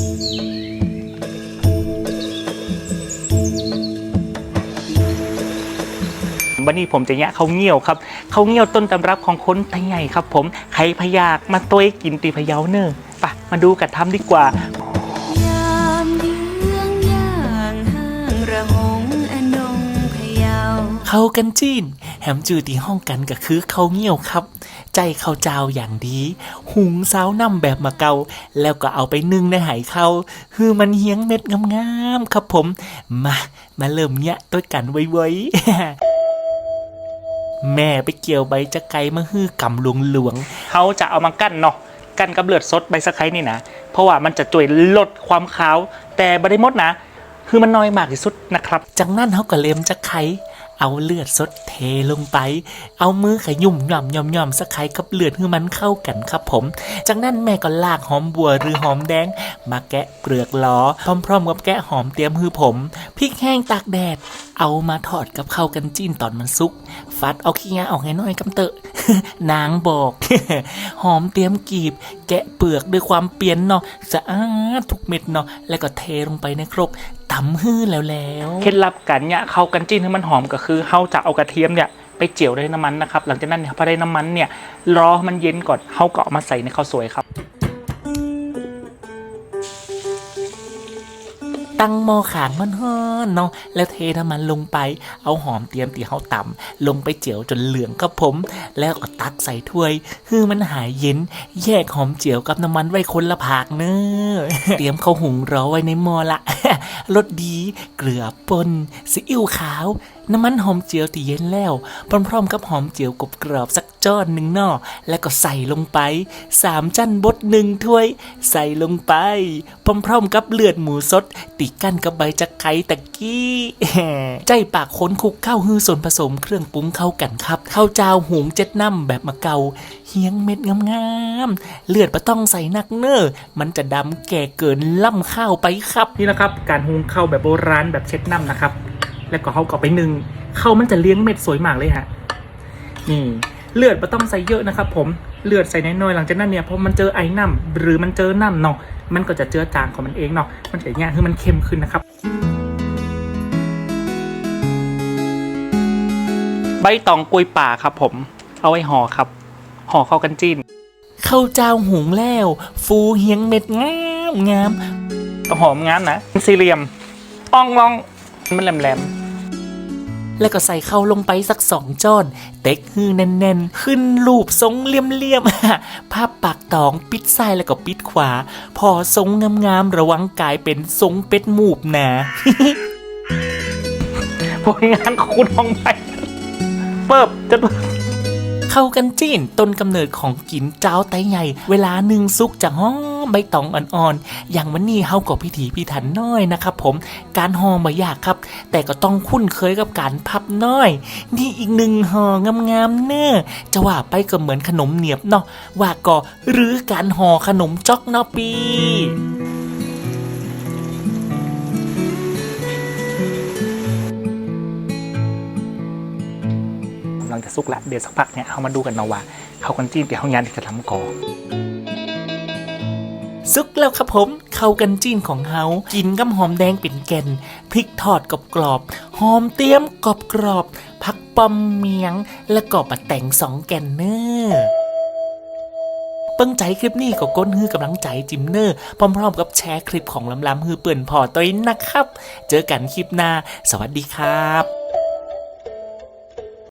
วันนี้ผมจะแยะข้าวเงี้ยวครับข้าวเงี้ยวต้นตำรับของคนไทยใหญ่ครับ ผมใครพยากมาตัวกินตีพะเยาเนอะไปะมาดูกันทำดีกว่ายามเยืองย่างห้างระหงอนงพะเยาเข้ากันจีน แฮมจือที่ห้องกันก็คือข้าวเงี้ยวครับ ใจข้าวเจ้าอย่างดี หุงซาวน้ำแบบมาเกา แล้วก็เอาไปนึ่งในไหข้าวคือมันเฮียงเม็ดงามๆครับผม มา มาเริ่มเนี้ยด้วยกันไว้ๆแม่ไปเกี่ยวใบจะไก่มาฮื้อกำหลวงหลวงๆเขาจะเอามากั้นเนาะกั้นกับเลือดสดใบสะไคร้นี่นะ เพราะว่ามันจะช่วยลดความขาว แต่บได้หมดนะ คือมันน้อยมากที่สุดนะครับ จากนั้นเขาก็เล็มจะไข เอาเลือดสดเทลงไป เอามือขยุ่มหย่อมหย่อมหย่อมสักไขกับเลือดให้มันเข้ากันครับผม จากนั้นแม่ก็ลากหอมบัวหรือหอมแดง มาแกะเปลือกล้อ พร้อม ๆ กับแกะหอมเตรียมฮือผมพริกแห้งตากแดด เอามาทอดกับข้าวกันจิ้นตอนมันสุก ฟัดเอาขี้งาออกให้น้อยกำเตอะ นางบอก หอมเตรียมกีบ แกะเปลือกด้วยความเปลี่ยนเนาะสะอาดทุกเม็ดเนาะแล้วก็เทลงไปในครก ตำฮื้อแล้วแล้วเคล็ดลับกันเนี่ยเขากันจิ้นให้มันหอมก็คือเขาจะเอากระเทียมเนี่ยไปเจียวด้วยน้ำมันนะครับหลังจากนั้นเนี่ยพอได้น้ำมันเนี่ยรอมันเย็นก่อนเขาก็เอามาใส่ในข้าวสวยครับ ตั้งหม้อขางมันฮ้อนเนาะแล้วเทน้ำมันลงไป เอาหอมเตรียมตีเฮาต่ำลงไปเจียวจนเหลืองครับผม แล้วก็ตักใส่ถ้วย คือมันหายเย็น แยกหอมเจียวกับน้ำมันไว้คนละผากเนอเตรียมข้าวหุงรอไว้ในหม้อละรสดี เกลือป่นซีอิ๊วขาว น้ำมันหอมเจียวตีเย็นแล้ว พร้อมๆกับหอมเจียวกรอบกรอบสักจ้อนหนึ่งนอแล้วก็ใส่ลงไปสามจันบดหนึ่งถ้วย ใส่ลงไปพร้อมๆกับเลือดหมูสดติกั้นกับใบจักไคตะกี้ใจปากค้นคุกข้าวฮือส่วนผสมเครื่องปรุงเข้ากันครับข้าวเจ้าหุงเจ็ดน้ำแบบมะเกาเฮียงเม็ดงามๆเลือดปะต้องใส่นักเนอมันจะดำแก่เกินล่ำข้าวไปครับ นี่นะครับ การหุงข้าวแบบโบราณแบบเช็ดน้ำนะครับ แล้วก็เขาก็ไปนึ่งข้าวมันจะเลี้ยงเม็ดสวยมากเลยฮะนี่เลือดไม่ต้องใส่เยอะนะครับ ผม เลือดใส่น้อยๆหลังจากนั้นเนี่ยพอมันเจอไอ้น้ำหรือมันเจอน้ำเนาะมันก็จะเจือจางของมันเองเนาะมันจะเนี่ยคือมันเค็มขึ้นนะครับใบตองกล้วยป่าครับผม เอาไว้ห่อครับ ห่อเข้าวกันจิ้นข้าวเจ้าหุงแล้ว ฟูเฮียงเม็ดงามงามต้องหอมงามนะสี่เหลี่ยมอ่องลองมันแหลม แล้วก็ใส่เข้าลงไปสักสองจ้อน เต็กฮือแน่นๆ ขึ้นรูปทรงเลี่ยมๆภาพปากตองปิดซ้ายแล้วก็ปิดขวา พอทรงงามๆระวังกายเป็นทรงเป็ดหมูบนะผลงานของคุณทองไปเปิบจะเข้ากันจีนต้นกำเนิดของกินเจ้าไตใหญ่ เวลาหนึ่งซุกจะหอม ใบตองอ่อนๆ อย่างวันนี้เฮาก็พิถีพิถันน้อยนะครับผม การห่อไม่ยากครับ แต่ก็ต้องคุ้นเคยกับการพับน้อย นี่อีกหนึ่งห่องามๆเน้อจะว่าไปก็เหมือนขนมเหนียบเนาะ ว่าก็หรือการห่อขนมจ๊อกเนาะปีกำลังจะสุกละเดี๋ยวสักพักเนี่ยเอามาดูกันเนาะว่าเขากันจิ้นเดี๋ยวเขางานที่จะทำก่อ ซุกแล้วครับผมเข้ากันจีนของเฮากินกับหอมแดงเป็นแก่นพริกทอดกรอบกรอบๆหอมเตี้ยมกรอบกรอบๆผักปอมเมียง และก็ปะแต่งสองแก่นเนอร์เปิ้งใจคลิปนี้ก็ก้นฮือกำลังใจจิมเนอร์พร้อมๆกับแชร์คลิปของลำลำฮือเปื่อนพอตัวนะครับ เจอกันคลิปหน้า สวัสดีครับ